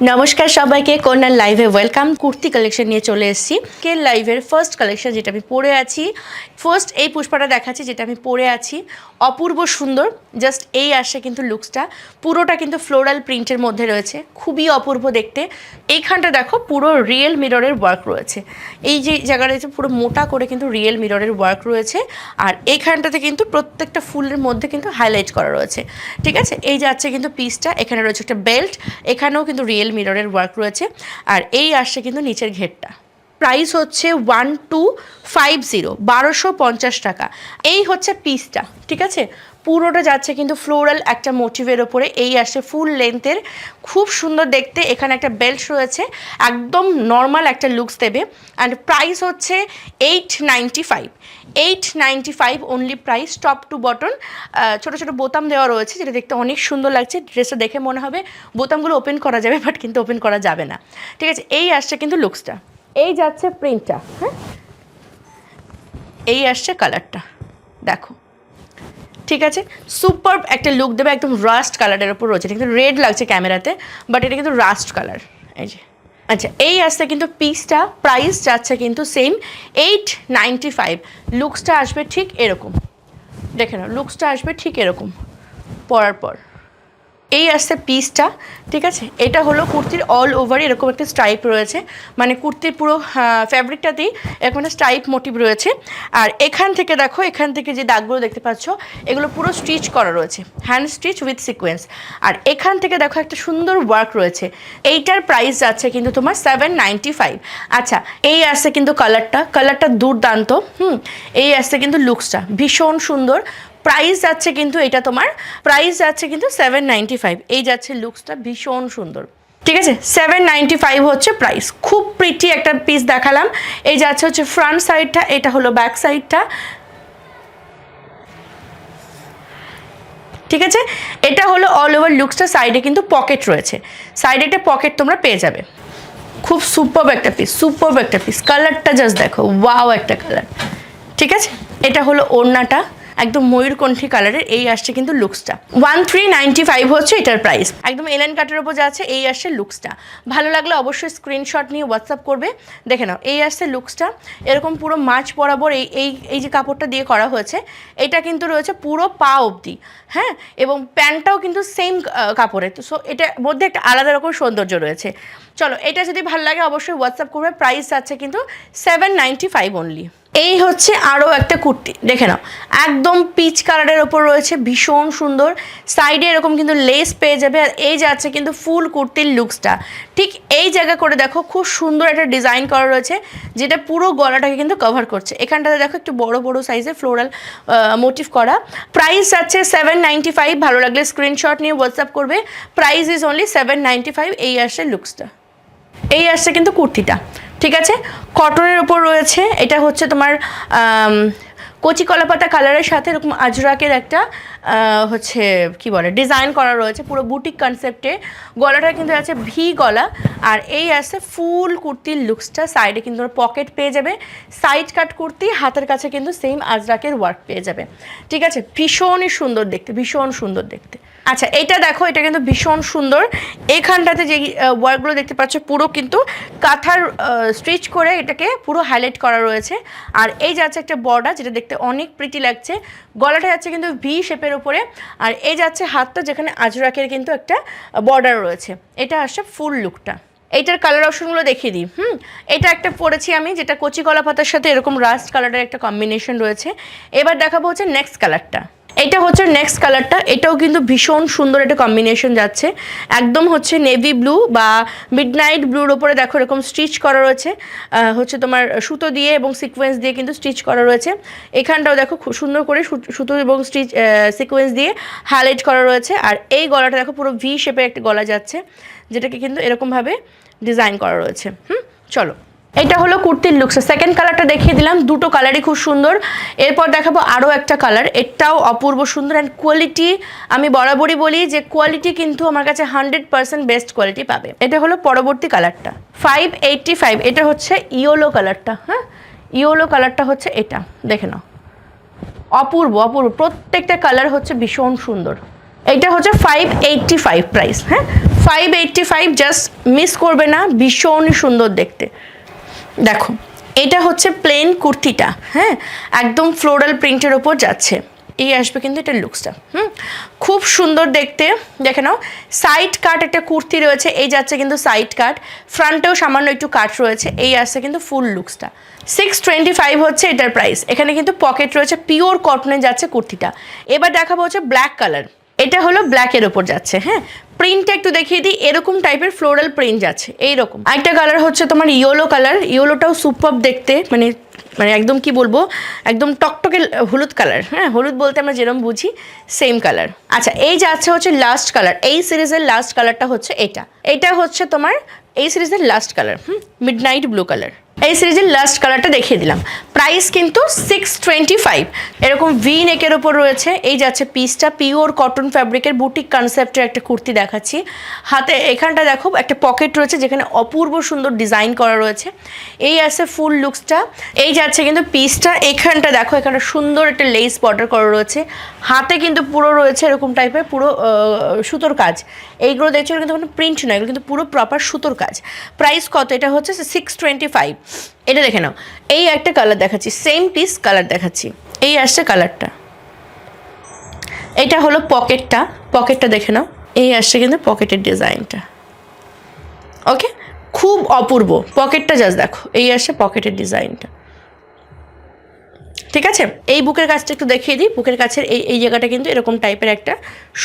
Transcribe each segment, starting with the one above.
নমস্কার সবাইকে কন্যার লাইভে ওয়েলকাম কুর্তি কালেকশন নিয়ে চলে এসেছি। কে লাইভের ফার্স্ট কালেকশন যেটা আমি পরে আছি ফার্স্ট এই পুষ্পাটা দেখাচ্ছি যেটা আমি পরে আছি। অপূর্ব সুন্দর জাস্ট এই আসে কিন্তু লুকসটা পুরোটা কিন্তু ফ্লোরাল প্রিন্টের মধ্যে রয়েছে, খুবই অপূর্ব দেখতে। এইখানটা দেখো, পুরো রিয়েল মিররের ওয়ার্ক রয়েছে। এই যে জায়গাটা রয়েছে পুরো মোটা করে কিন্তু রিয়েল মিররের ওয়ার্ক রয়েছে। আর এইখানটাতে কিন্তু প্রত্যেকটা ফুলের মধ্যে কিন্তু হাইলাইট করা রয়েছে। ঠিক আছে? এই যাচ্ছে কিন্তু পিসটা এখানে রয়েছে একটা বেল্ট এখানেও কিন্তু রিয়েল মিররের ওয়ার্ক রয়েছে। আর এই আসছে কিন্তু নিচের ঘেরটা। প্রাইস হচ্ছে ওয়ান টু ফাইভ জিরো বারোশো পঞ্চাশ টাকা। এই হচ্ছে পিসটা ঠিক আছে? পুরোটা যাচ্ছে কিন্তু ফ্লোরাল একটা মোটিভের ওপরে। এই আসে ফুল লেন্থের খুব সুন্দর দেখতে। এখানে একটা বেল্ট রয়েছে। একদম নর্মাল একটা লুকস দেবে। অ্যান্ড প্রাইস হচ্ছে eight ninety five eight ninety five only price top two button ছোটো ছোটো বোতাম দেওয়া রয়েছে, যেটা দেখতে অনেক সুন্দর লাগছে। ড্রেসটা দেখে মনে হবে, বোতামগুলো ওপেন করা যাবে বাট কিন্তু ওপেন করা যাবে না। ঠিক আছে, এই আসছে কিন্তু লুকসটা এই যাচ্ছে প্রিন্টটা হ্যাঁ? এই আসছে কালারটা দেখো। ঠিক আছে? সুপার একটা লুক দেবে, একদম রাস্ট কালারের ওপর রয়েছে। এটা কিন্তু রেড লাগছে ক্যামেরাতে বাট এটা কিন্তু রাস্ট কালার এই যে। আচ্ছা এই আসছে কিন্তু পিসটা প্রাইস যাচ্ছে কিন্তু সেম এইট নাইনটি ফাইভ লুকসটা আসবে ঠিক এরকম। দেখে নাও লুকসটা আসবে ঠিক এরকম, পরার পর। এই আসছে পিসটা ঠিক আছে? এটা হলো কুর্তির অল ওভার এরকম একটা স্ট্রাইপ রয়েছে। মানে কুর্তির পুরো ফ্যাব্রিকটাতেই এরকম একটা স্ট্রাইপ মোটিভ রয়েছে। আর এখান থেকে দেখো, এখান থেকে যে দাগগুলো দেখতে পাচ্ছ, এগুলো পুরো স্টিচ করা রয়েছে। হ্যান্ড স্টিচ উইথ সিকোয়েন্স আর এখান থেকে দেখো একটা সুন্দর ওয়ার্ক রয়েছে। এইটার প্রাইস যাচ্ছে কিন্তু তোমার সেভেন ফাইভ আচ্ছা এই আসছে কিন্তু কালারটা কালারটা দুর্দান্ত, হুম? এই আসছে কিন্তু লুকসটা ভীষণ সুন্দর। প্রাইস যাচ্ছে কিন্তু এটা তোমার, প্রাইস যাচ্ছে কিন্তু সেভেন নাইনটি ফাইভ এই যাচ্ছে লুকসটা ভীষণ সুন্দর। ঠিক আছে? সেভেন নাইনটি ফাইভ হচ্ছে প্রাইস। খুব প্রিটি একটা পিস দেখালাম। এই যাচ্ছে হচ্ছে ফ্রন্ট সাইডটা এটা হলো ব্যাক সাইডটা ঠিক আছে? এটা হলো অল ওভার লুকসটা সাইডে কিন্তু পকেট রয়েছে। সাইডে একটা পকেট তোমরা পেয়ে যাবে। খুব সুপার একটা পিস সুপার একটা পিস কালারটা জাস্ট দেখো ওয়াও একটা কালার ঠিক আছে? এটা হলো ওড়নাটা। একদম ময়ূরকণ্ঠী কালারের এই আসছে কিন্তু লুকসটা ওয়ান থ্রি নাইনটি ফাইভ হচ্ছে এটার প্রাইস একদম এলেন কাটের ওপর আছে, এই আসছে লুকসটা ভালো লাগলে অবশ্যই স্ক্রিনশট নিয়ে হোয়াটসঅ্যাপ করবে। দেখে নাও, এই আসছে লুকসটা এরকম পুরো মাছ বরাবর এই এই এই যে কাপড়টা দিয়ে করা হয়েছে, এটা কিন্তু রয়েছে পুরো পা অবধি হ্যাঁ? এবং প্যান্টটাও কিন্তু সেম কাপড়ের। তো সো এটার মধ্যে একটা আলাদা রকম সৌন্দর্য রয়েছে। চলো, এটা যদি ভালো লাগে অবশ্যই হোয়াটসঅ্যাপ করবে। প্রাইস আছে কিন্তু সেভেন নাইনটি ফাইভ অনলি এই হচ্ছে আরও একটা কুর্তি। দেখে নাও। একদম পিচ কালারের ওপর রয়েছে, ভীষণ সুন্দর। সাইডে এরকম কিন্তু লেস পেয়ে যাবে আর এই যাচ্ছে কিন্তু ফুল কুর্তির লুকসটা ঠিক এই জায়গা করে দেখো, খুব সুন্দর একটা ডিজাইন করা রয়েছে, যেটা পুরো গলাটাকে কিন্তু কভার করছে। এখানটাতে দেখো একটু বড় বড় সাইজে ফ্লোরাল মোটিভ করা। প্রাইস আছে সেভেন নাইনটি ফাইভ ভালো লাগলে স্ক্রিনশট নিয়ে হোয়াটসঅ্যাপ করবে। Price is only seven ninety five এই আসছে লুকসটা এই আসছে কিন্তু কুর্তিটা। ঠিক আছে? কটনের ওপর রয়েছে। এটা হচ্ছে তোমার কচি কলাপাতা কালারের সাথে এরকম আজরাকের একটা হচ্ছে, কি বলে ডিজাইন করা রয়েছে পুরো বুটিক কনসেপ্টে গলাটা কিন্তু আছে ভি গলা। আর এই আছে ফুল কুর্তির লুকসটা সাইডে কিন্তু পকেট পেয়ে যাবে। সাইড কাট কুর্তি, হাতের কাছে কিন্তু সেম আজরাকের ওয়ার্ক পেয়ে যাবে। ঠিক আছে? ভীষণই সুন্দর দেখতে, ভীষণ সুন্দর দেখতে। আচ্ছা এটা দেখো, এটা কিন্তু ভীষণ সুন্দর। এখানটাতে যে ওয়ার্কগুলো দেখতে পাচ্ছ, পুরো কিন্তু কাঁথার স্টিচ করে এটাকে পুরো হাইলাইট করা রয়েছে। আর এই যাচ্ছে একটা বর্ডার যেটা দেখতে অনেক প্রিটি লাগছে। গলাটা যাচ্ছে কিন্তু ভি শেপের উপরে, আর এই যাচ্ছে হাতটা যেখানে আজরাকের কিন্তু একটা বর্ডার রয়েছে। এটা আসছে ফুল লুকটা এইটার কালার অপশনগুলো দেখিয়ে দিই, হুম? এটা একটা পরেছি আমি, যেটা কচি কলা পাতার সাথে এরকম রাস্ট কালারের একটা কম্বিনেশন রয়েছে। এবার দেখাবো হচ্ছে নেক্সট কালারটা এটা হচ্ছে নেক্সট কালারটা এটাও কিন্তু ভীষণ সুন্দর একটা কম্বিনেশন যাচ্ছে। একদম হচ্ছে নেভি ব্লু বা মিডনাইট ব্লুর ওপরে দেখো এরকম স্টিচ করা রয়েছে। হচ্ছে তোমার সুতো দিয়ে এবং সিকোয়েন্স দিয়ে কিন্তু স্টিচ করা রয়েছে। এখানটাও দেখো খুব সুন্দর করে সুতো এবং স্টিচ সিকোয়েন্স দিয়ে হাইলাইট করা রয়েছে। আর এই গলাটা দেখো পুরো ভি শেপের একটা গলা যাচ্ছে, যেটাকে কিন্তু এরকমভাবে ডিজাইন করা রয়েছে। হুম, চলো। এটা হলো কুর্তির লুকস সেকেন্ড কালারটা দেখিয়ে দিলাম। দুটো কালারই খুব সুন্দর। এরপর দেখাবো আরও একটা কালার এটাও অপূর্ব সুন্দর অ্যান্ড কোয়ালিটি আমি বরাবরই বলি যে কোয়ালিটি কিন্তু আমার কাছে হান্ড্রেড পার্সেন্ট বেস্ট কোয়ালিটি পাবে। এটা হলো পরবর্তী কালারটা ফাইভ এইটটি ফাইভ এটা হচ্ছে ইয়োলো কালারটা হ্যাঁ? ইয়োলো কালারটা হচ্ছে এটা। দেখে নাও। অপূর্ব অপূর্ব। প্রত্যেকটা কালার হচ্ছে ভীষণ সুন্দর। এটা হচ্ছে ফাইভ এইটটি ফাইভ প্রাইস হ্যাঁ? Five eighty five just miss করবে না। ভীষণই সুন্দর দেখতে। দেখো, এটা হচ্ছে প্লেন কুর্তিটা হ্যাঁ? একদম ফ্লোরাল প্রিন্টের ওপর যাচ্ছে। এই আসবে কিন্তু এটা লুকসটা হুম? খুব সুন্দর দেখতে, দেখে নাও। সাইড কাট একটা কুর্তি রয়েছে, এই যাচ্ছে কিন্তু সাইড কাট ফ্রন্টেও সামান্য একটু কাট রয়েছে, এই আসছে কিন্তু ফুল লুকসটা সিক্স টোয়েন্টি ফাইভ হচ্ছে এটার প্রাইস এখানে কিন্তু পকেট রয়েছে পিওর কটনে যাচ্ছে কুর্তিটা। এবার দেখাবো হচ্ছে ব্ল্যাক কালার এটা হলো ব্ল্যাকের ওপর যাচ্ছে হ্যাঁ? প্রিন্টটা একটু দেখিয়ে দিই, এরকম টাইপের ফ্লোরাল প্রিন্ট যাচ্ছে, এইরকম। আরেকটা কালার হচ্ছে তোমার ইয়েলো কালার ইয়েলোটাও সুপার দেখতে মানে মানে একদম কি বলব, একদম টকটকে হলুদ কালার হ্যাঁ? হলুদ বলতে আমরা যেরকম বুঝি সেম কালার আচ্ছা এই যাচ্ছে হচ্ছে লাস্ট কালার এই সিরিজের লাস্ট কালারটা হচ্ছে এটা। এটা হচ্ছে তোমার, এই সিরিজের লাস্ট কালার হুম? মিড নাইট ব্লু কালার এই সিরিজের লাস্ট কালারটা দেখিয়ে দিলাম। প্রাইস কিন্তু সিক্স টোয়েন্টি ফাইভ এরকম ভি নেকের ওপর রয়েছে। এই যাচ্ছে পিসটা পিওর কটন ফ্যাব্রিকের বুটিক কনসেপ্টের একটা কুর্তি দেখাচ্ছি। হাতে এখানটা দেখো, একটা পকেট রয়েছে যেখানে অপূর্ব সুন্দর ডিজাইন করা রয়েছে। এই আছে ফুল লুকসটা এই যাচ্ছে কিন্তু পিসটা এখানটা দেখো এখানে সুন্দর একটা লেস বর্ডার করা রয়েছে। হাতে কিন্তু পুরো রয়েছে এরকম টাইপের পুরো সুতোর কাজ। এইগুলো দেখছ কিন্তু কোনো প্রিন্ট নয়, এগুলো কিন্তু পুরো প্রপার সুতোর কাজ। প্রাইস কত? এটা হচ্ছে সিক্স টোয়েন্টি ফাইভ এটা দেখে নাও। এই একটা কালার দেখাচ্ছি সেম পিস কালার দেখাচ্ছি। এই আসছে কালারটা এটা হলো পকেটটা পকেটটা দেখে নাও। এই আসছে কিন্তু পকেটের ডিজাইনটা ওকে খুব অপূর্ব। পকেটটা জাস্ট দেখো। এই আসছে পকেটের ডিজাইনটা ঠিক আছে? এই বুকের কাজটা একটু দেখিয়ে দিই। বুকের কাছের এই এই জায়গাটা কিন্তু এরকম টাইপের একটা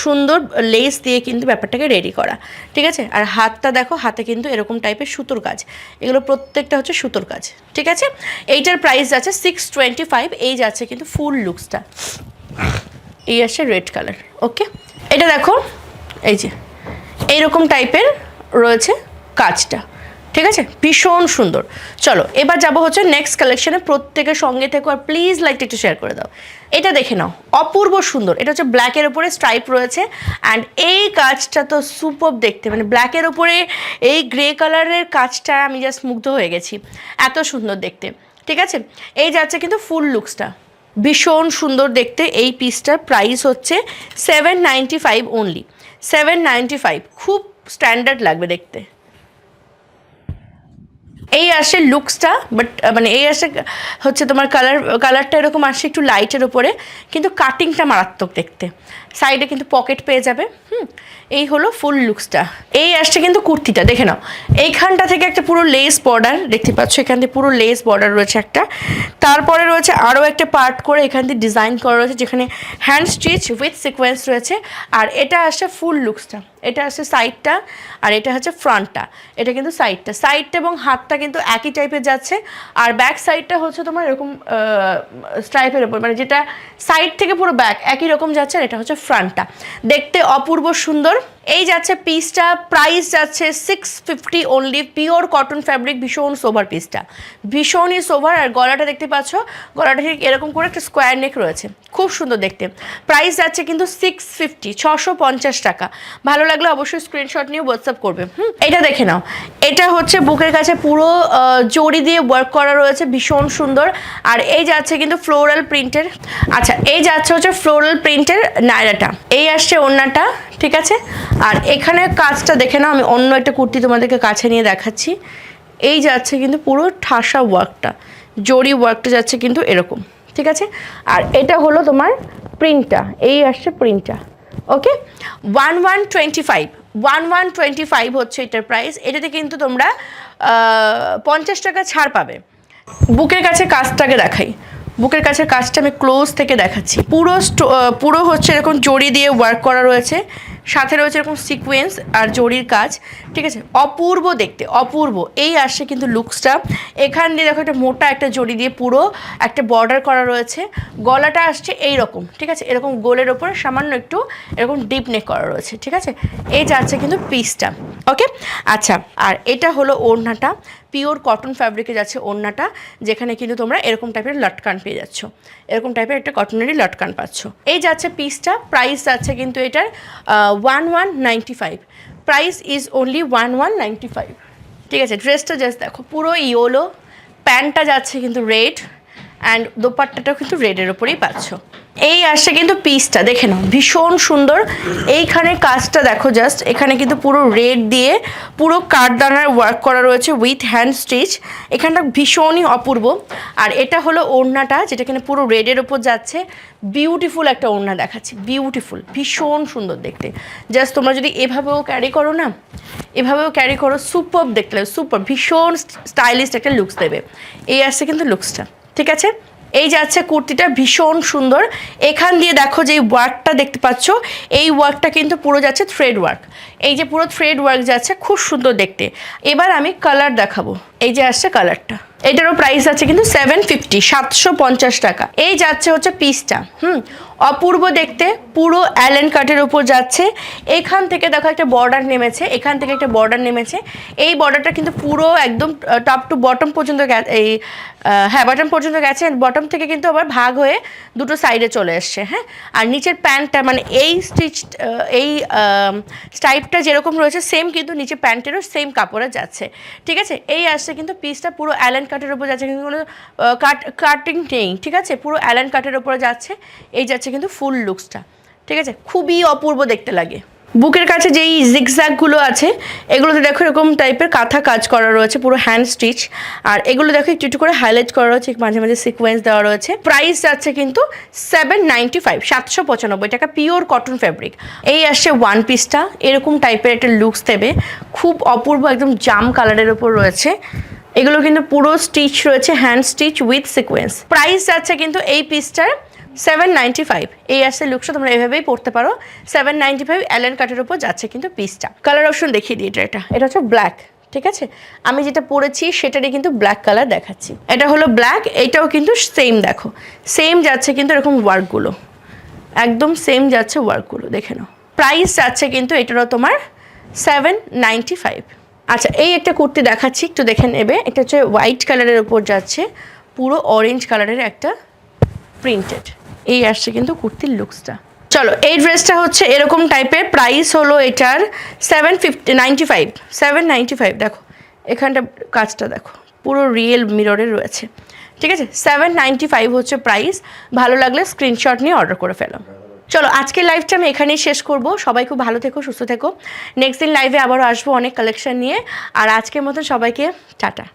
সুন্দর লেস দিয়ে কিন্তু ব্যাপারটাকে রেডি করা। ঠিক আছে? আর হাতটা দেখো, হাতে কিন্তু এরকম টাইপের সুতোর কাজ। এগুলো প্রত্যেকটা হচ্ছে সুতোর কাজ। ঠিক আছে? এইটার প্রাইস যাচ্ছে সিক্স টোয়েন্টি ফাইভ এই যাচ্ছে কিন্তু ফুল লুকসটা এই আসছে রেড কালার ওকে এটা দেখো, এই যে, এইরকম টাইপের রয়েছে কাজটা। ঠিক আছে? ভীষণ সুন্দর। চলো, এবার যাব হচ্ছে নেক্সট কালেকশনে প্রত্যেকের সঙ্গে থেকো আর প্লিজ লাইকটা একটু শেয়ার করে দাও। এটা দেখে নাও, অপূর্ব সুন্দর। এটা হচ্ছে ব্ল্যাকের ওপরে স্ট্রাইপ রয়েছে অ্যান্ড এই কাজটা তো সুপার দেখতে। মানে ব্ল্যাকের ওপরে এই গ্রে কালারের কাজটা আমি জাস্ট মুগ্ধ হয়ে গেছি। এত সুন্দর দেখতে। ঠিক আছে? এই যাচ্ছে কিন্তু ফুল লুকসটা ভীষণ সুন্দর দেখতে। এই পিসটার প্রাইস হচ্ছে seven ninety five only seven ninety five খুব স্ট্যান্ডার্ড লাগবে দেখতে। এই আসে লুকসটা বাট মানে এই আসে হচ্ছে তোমার কালার কালারটা এরকম আসে একটু লাইটের ওপরে কিন্তু কাটিংটা মারাত্মক দেখতে। সাইডে কিন্তু পকেট পেয়ে যাবে, হুম? এই হলো ফুল লুকসটা এই আসছে কিন্তু কুর্তিটা, দেখে নাও। এইখানটা থেকে একটা পুরো লেস বর্ডার দেখতে পাচ্ছ, এখান থেকে পুরো লেস বর্ডার রয়েছে একটা। তারপরে রয়েছে আরও একটা পার্ট করে এখান থেকে ডিজাইন করা রয়েছে, যেখানে হ্যান্ড স্টিচ উইথ সিকোয়েন্স রয়েছে। আর এটা আসছে ফুল লুকসটা এটা আসছে সাইডটা আর এটা হচ্ছে ফ্রন্টটা এটা কিন্তু সাইডটা সাইডটা এবং হাতটা কিন্তু একই টাইপের যাচ্ছে। আর ব্যাক সাইডটা হচ্ছে তোমার এরকম স্ট্রাইপের ওপর মানে যেটা সাইড থেকে পুরো ব্যাক একই রকম যাচ্ছে, আর এটা হচ্ছে ফ্রন্টটা। দেখতে অপূর্ব সুন্দর। এই যাচ্ছে পিসটা প্রাইস যাচ্ছে six fifty only pure cotton fabric ভীষণ সোভার পিসটা ভীষণই সোভার আর গলাটা দেখতে পাচ্ছ, গলাটা ঠিক এরকম করে একটা স্কোয়ার নেক রয়েছে। খুব সুন্দর দেখতে। প্রাইস যাচ্ছে কিন্তু সিক্স ফিফটি ছশো পঞ্চাশ টাকা। ভালো লাগলে অবশ্যই স্ক্রিনশট নিয়ে হোয়াটসঅ্যাপ করবে। হুম, এটা দেখে নাও। এটা হচ্ছে বুকের কাছে পুরো জড়ি দিয়ে ওয়ার্ক করা রয়েছে, ভীষণ সুন্দর। আর এই যাচ্ছে কিন্তু ফ্লোরাল প্রিন্টের আচ্ছা এই যাচ্ছে হচ্ছে ফ্লোরাল প্রিন্টের নায়রাটা এই আসছে ওড়নাটা। ঠিক আছে? আর এখানে কাজটা দেখে নাও, আমি অন্য একটা কুর্তি তোমাদেরকে কাছে নিয়ে দেখাচ্ছি। এই যাচ্ছে কিন্তু পুরো ঠাসা ওয়ার্কটা জরি ওয়ার্কটা যাচ্ছে কিন্তু এরকম, ঠিক আছে? আর এটা হলো তোমার প্রিন্টটা এই আসছে প্রিন্টটা okay one one twenty five one one twenty five হচ্ছে এটার প্রাইস এটাতে কিন্তু তোমরা পঞ্চাশ টাকা ছাড় পাবে। বুকের কাছে কাজটাকে দেখাই। বুকের কাছে কাজটা আমি ক্লোজ থেকে দেখাচ্ছি। পুরো পুরো হচ্ছে এরকম জড়ি দিয়ে ওয়ার্ক করা রয়েছে। সাথে রয়েছে এরকম সিকোয়েন্স আর জড়ির কাজ, ঠিক আছে? অপূর্ব দেখতে, অপূর্ব। এই আসছে কিন্তু লুকসটা। এখান দিয়ে দেখো একটা মোটা একটা জড়ি দিয়ে পুরো একটা বর্ডার করা রয়েছে। গলাটা আসছে এই রকম ঠিক আছে? এরকম গোলের ওপরে সামান্য একটু এরকম ডিপ নেক করা রয়েছে, ঠিক আছে? এই যাচ্ছে কিন্তু পিসটা ওকে আচ্ছা আর এটা হলো ওড়নাটা। পিওর কটন ফ্যাব্রিকে যাচ্ছে ওড়নাটা, যেখানে কিন্তু তোমরা এরকম টাইপের লটকান পেয়ে যাচ্ছ। এরকম টাইপের একটা কটনেরই লটকান পাচ্ছ। এই যাচ্ছে পিসটা প্রাইস যাচ্ছে কিন্তু এটার one one ninety five price is only one one ninety five ঠিক আছে ড্রেসটা জাস্ট দেখো, পুরো ইয়োলো প্যান্টটা যাচ্ছে কিন্তু রেড অ্যান্ড দোপাট্টাটাও কিন্তু রেডের ওপরেই পাচ্ছ। এই আসছে কিন্তু পিসটা দেখে নাও, ভীষণ সুন্দর। এইখানে কাজটা দেখো জাস্ট এখানে কিন্তু পুরো রেড দিয়ে পুরো কাঠদানার ওয়ার্ক করা রয়েছে উইথ হ্যান্ড স্টিচ এখানটা ভীষণই অপূর্ব। আর এটা হলো ওড়নাটা, যেটা কিনা পুরো রেডের ওপর যাচ্ছে। বিউটিফুল একটা ওড়না দেখাচ্ছি বিউটিফুল ভীষণ সুন্দর দেখতে। জাস্ট তোমরা যদি এভাবেও ক্যারি করো না, এভাবেও ক্যারি করো সুপার দেখতে লাগে সুপার ভীষণ স্টাইলিশ একটা লুকস দেবে। এই আসছে কিন্তু লুকসটা ঠিক আছে? এই যাচ্ছে কুর্তিটা, ভীষণ সুন্দর। এখান দিয়ে দেখো যে ওয়ার্কটা দেখতে পাচ্ছ, এই ওয়ার্কটা কিন্তু পুরো যাচ্ছে থ্রেড ওয়ার্ক এই যে পুরো থ্রেড ওয়ার্ক যাচ্ছে, খুব সুন্দর দেখতে। এবার আমি কালার দেখাবো। এই যে আসছে কালারটা এটারও প্রাইস আছে কিন্তু সেভেন ফিফটি সাতশো পঞ্চাশ টাকা। এই যাচ্ছে হচ্ছে পিসটা হুম? অপূর্ব দেখতে, পুরো অ্যালেন কাটের উপর যাচ্ছে। এখান থেকে দেখো একটা বর্ডার নেমেছে, এখান থেকে একটা বর্ডার নেমেছে। এই বর্ডারটা কিন্তু পুরো একদম টপ টু বটম পর্যন্ত এই হ্যাঁ বটম পর্যন্ত গেছে বটম থেকে কিন্তু আবার ভাগ হয়ে দুটো সাইডে চলে এসছে হ্যাঁ? আর নিচের প্যান্টটা মানে এই স্টিচ এই স্টাইপটা যেরকম রয়েছে সেম কিন্তু নিচে প্যান্টেরও সেম কাপড়ে যাচ্ছে। ঠিক আছে? এই আসছে কিন্তু পিসটা পুরো অ্যালেন কাটের উপর যাচ্ছে, কিন্তু কোনো কাট কাটিং নেই, ঠিক আছে? পুরো অ্যালেন কাটের ওপরে যাচ্ছে, এই যাচ্ছে কিন্তু ফুল লুকসটা ঠিক আছে? খুবই অপূর্ব দেখতে লাগে। বুকের কাছে যেই জিগজ্যাগগুলো আছে, এগুলোতে দেখো এরকম টাইপের কাঁথা কাজ করা রয়েছে, পুরো হ্যান্ড স্টিচ আর এগুলো দেখো একটু একটু করে হাইলাইট করা রয়েছে, মাঝে মাঝে সিকোয়েন্স দেওয়া রয়েছে। প্রাইস যাচ্ছে কিন্তু সেভেন নাইনটি ফাইভ সাতশো পঁচানব্বই টাকা পিওর কটন ফ্যাব্রিক এই আসছে ওয়ান পিসটা এরকম টাইপের একটা লুকস দেবে। খুব অপূর্ব, একদম জাম কালারের ওপর রয়েছে। এগুলো কিন্তু পুরো স্টিচ রয়েছে hand stitch with sequins price যাচ্ছে কিন্তু এই পিসটার সেভেন নাইনটি ফাইভ এই আসছে লুকসটা তোমরা এভাবেই পড়তে পারো। সেভেন নাইনটি ফাইভ অ্যালেন কাটের উপর যাচ্ছে কিন্তু পিসটা কালার অপশন দেখিয়ে দিই এটা এটা। এটা হচ্ছে ব্ল্যাক ঠিক আছে? আমি যেটা পরেছি, সেটারই কিন্তু ব্ল্যাক কালার দেখাচ্ছি। এটা হলো ব্ল্যাক এটাও কিন্তু সেম দেখো। সেম যাচ্ছে কিন্তু এরকম ওয়ার্কগুলো একদম সেম যাচ্ছে ওয়ার্কগুলো দেখে নাও। প্রাইস যাচ্ছে কিন্তু এটারও তোমার সেভেন নাইনটি ফাইভ আচ্ছা এই একটা কুর্তি দেখাচ্ছি, একটু দেখে নেবে। এটা হচ্ছে হোয়াইট কালারের উপর যাচ্ছে, পুরো অরেঞ্জ কালারের একটা প্রিন্টেড এই আসছে কিন্তু কুর্তির লুকসটা চলো, এই ড্রেসটা হচ্ছে এরকম টাইপের প্রাইস হলো এটার seven fifty five seven ninety five দেখো, এখানটা কাজটা দেখো, পুরো রিয়েল মিররে রয়েছে। ঠিক আছে? সেভেন নাইনটি ফাইভ হচ্ছে প্রাইস ভালো লাগলে স্ক্রিনশট নিয়ে অর্ডার করে ফেলো। চলো, আজকের লাইভটা আমি এখানেই শেষ করব। সবাই খুব ভালো থেকো, সুস্থ থেকো। নেক্সট দিন লাইভে আবারও আসব অনেক কালেকশন নিয়ে। আর আজকের মতন সবাইকে টাটা।